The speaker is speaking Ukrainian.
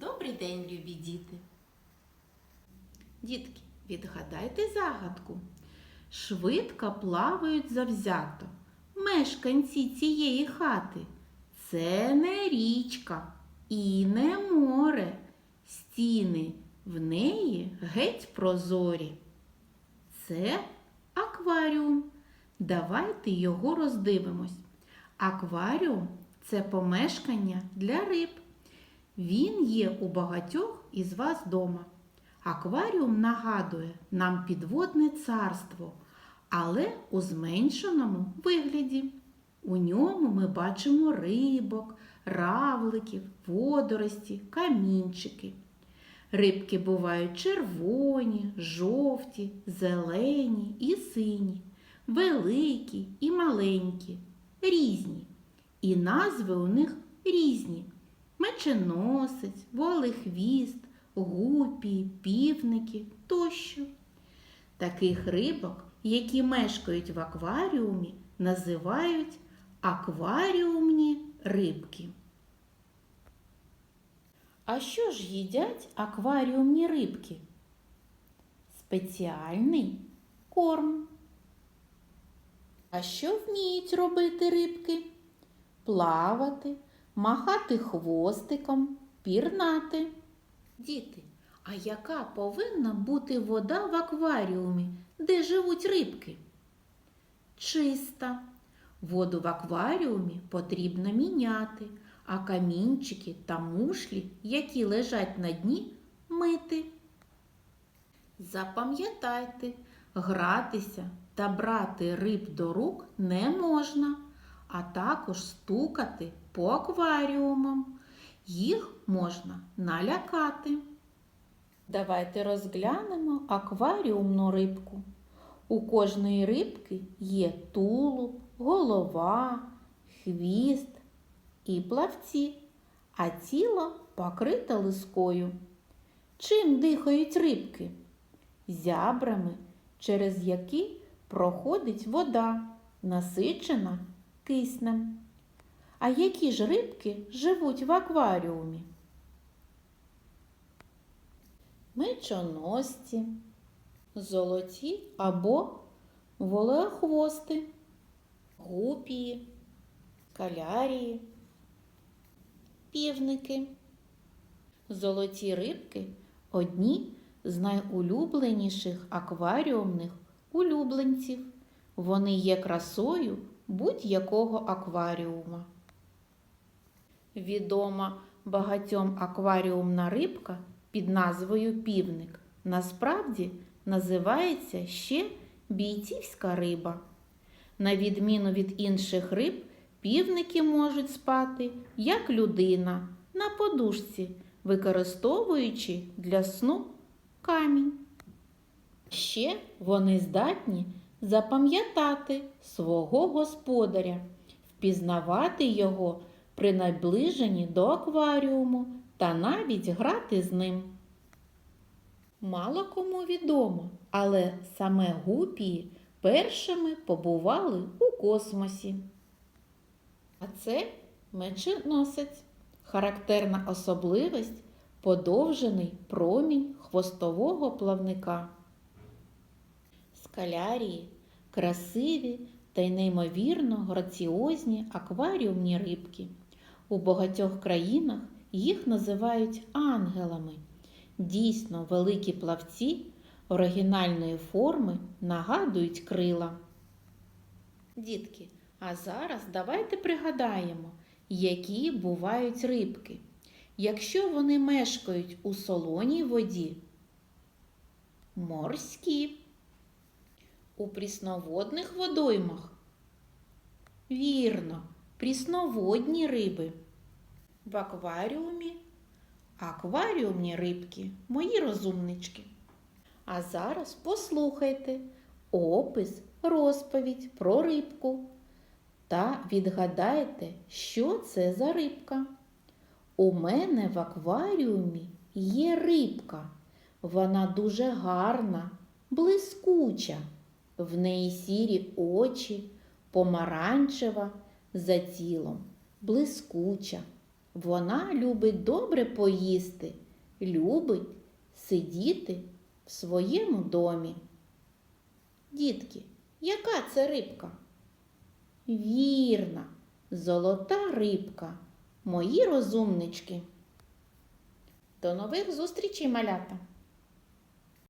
Добрий день, любі діти. Дітки, відгадайте загадку. Швидко плавають завзято мешканці цієї хати. Це не річка і не море. Стіни в неї геть прозорі. Це акваріум. Давайте його роздивимось. Акваріум це помешкання для риб. Він є у багатьох із вас дома. Акваріум нагадує нам підводне царство, але у зменшеному вигляді. У ньому ми бачимо рибок, равликів, водорості, камінчики. Рибки бувають червоні, жовті, зелені і сині, великі і маленькі, різні. І назви у них різні меченосець, волехвіст, гупі, півники тощо. Таких рибок, які мешкають в акваріумі, називають акваріумні рибки. А що ж їдять акваріумні рибки? Спеціальний корм. А що вміють робити рибки? Плавати, махати хвостиком, пірнати. Діти, а яка повинна бути вода в акваріумі, де живуть рибки? Чиста. Воду в акваріумі потрібно міняти, а камінчики та мушлі, які лежать на дні, мити. Запам'ятайте, гратися та брати риб до рук не можна, а також стукати по акваріумам. Їх можна налякати. Давайте розглянемо акваріумну рибку. У кожної рибки є тулуб, голова, хвіст і плавці, а тіло покрите лискою. Чим дихають рибки? Зябрами, через які проходить вода, насичена киснем. А які ж рибки живуть в акваріумі? Мечоносці, золоті або волеохвости, гупії, калярії, півники. Золоті рибки одні з найулюбленіших акваріумних улюбленців. Вони є красою будь-якого акваріума. Відома багатьом акваріумна рибка під назвою півник насправді називається ще бійцівська риба. На відміну від інших риб, півники можуть спати як людина на подушці, використовуючи для сну камінь. Ще вони здатні запам'ятати свого господаря, впізнавати його при наближенні до акваріуму та навіть грати з ним. Мало кому відомо, але саме гупії першими побували у космосі. А це меченосець, характерна особливість подовжений промінь хвостового плавника. Скалярії красиві та й неймовірно граціозні акваріумні рибки. У багатьох країнах їх називають ангелами. Дійсно, великі плавці оригінальної форми нагадують крила. Дітки, а зараз давайте пригадаємо, які бувають рибки. Якщо вони мешкають у солоній воді, морські, у прісноводних водоймах. Вірно, прісноводні риби. В акваріумі акваріумні рибки, мої розумнички. А зараз послухайте опис, розповідь про рибку та відгадайте, що це за рибка. У мене в акваріумі є рибка. Вона дуже гарна, блискуча. В неї сірі очі, помаранчева за тілом, блискуча, Вона любить добре поїсти, любить сидіти в своєму домі. Дітки, яка це рибка? Вірна, золота рибка, мої розумнички. До нових зустрічей, малята!